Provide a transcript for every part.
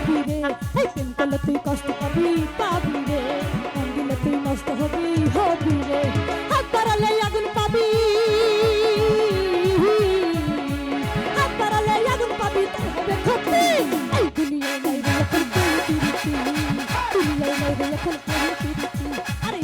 হবি রে এই পেনকলে তুই কষ্ট পাবি পাবি রে মন দিলে তুই নষ্ট হবি হবি রে হাত বাড়ালে আগুন পাবি হাত বাড়ালে আগুন পাবি তার হবে ক্ষতি এই দুনিয়ায় নাই রে এখন তুই তুই তুই দুনিয়ায় নাই রে এখন তুই তুই তুই আরে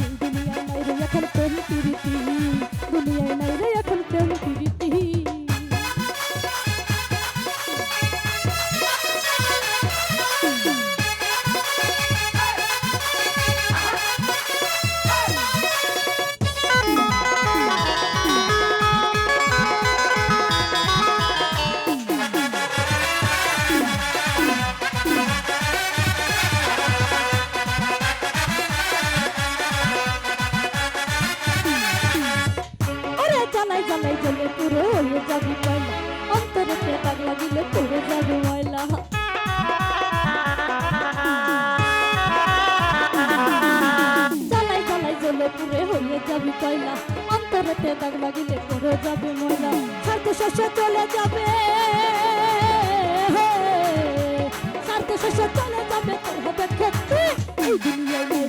অন্তরেতে দাগ লাগিলে পুরো যাবে ময়লা? জ্বালাই জ্বালাই জ্বলে পুরে হয়ে যাবি কয়লা। অন্তরেতে দাগ লাগিলে পুরো যাবে ময়লা। স্বার্থ শেষে চলে যাবে। স্বার্থ শেষে চলে যাবে, তোর হবে ক্ষতি। এই দুনিয়ায়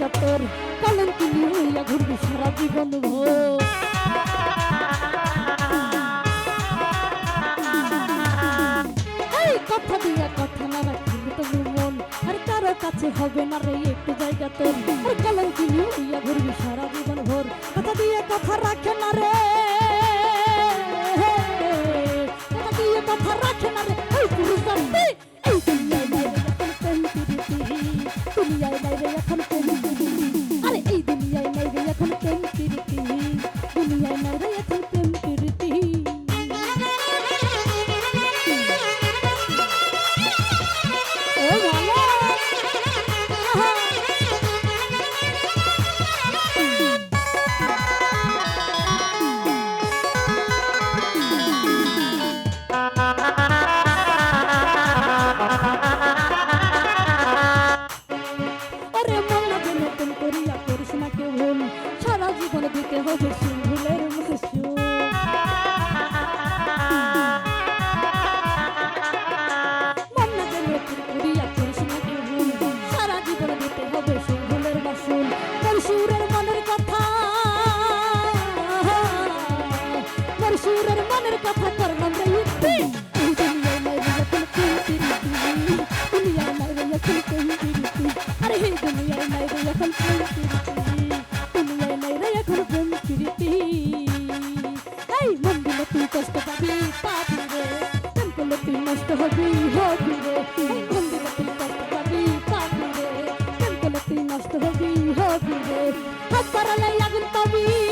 জায়গা তোর কলম কিনি হইয়া ঘুরবি সারা জীবন ভোর। কথা দিয়া কথা না রাখবি তো মন, আর কারও কাছে হবে না রে একটু জায়গা তোর আর কলম কিনি হইয়া ঘুরবি সারা জীবন ভোর। কথা দিয়ে কথা রাখে না রে। কথা দিয়ে কথা রাখে না আরে এই দুনিয়ায় নাই রে এখন প্রেম প্রীতি দুনিয়ায় নাই রে এখন প্রেম প্রীতি এই মন দিলে তুই কষ্ট পাবি পাবি রে প্রেম করলে তুই নষ্ট হবি হবি রে মন দিলে তুই কষ্ট পাবি পাবি রে প্রেম করলে হাত বাড়ালে আগুন পাবি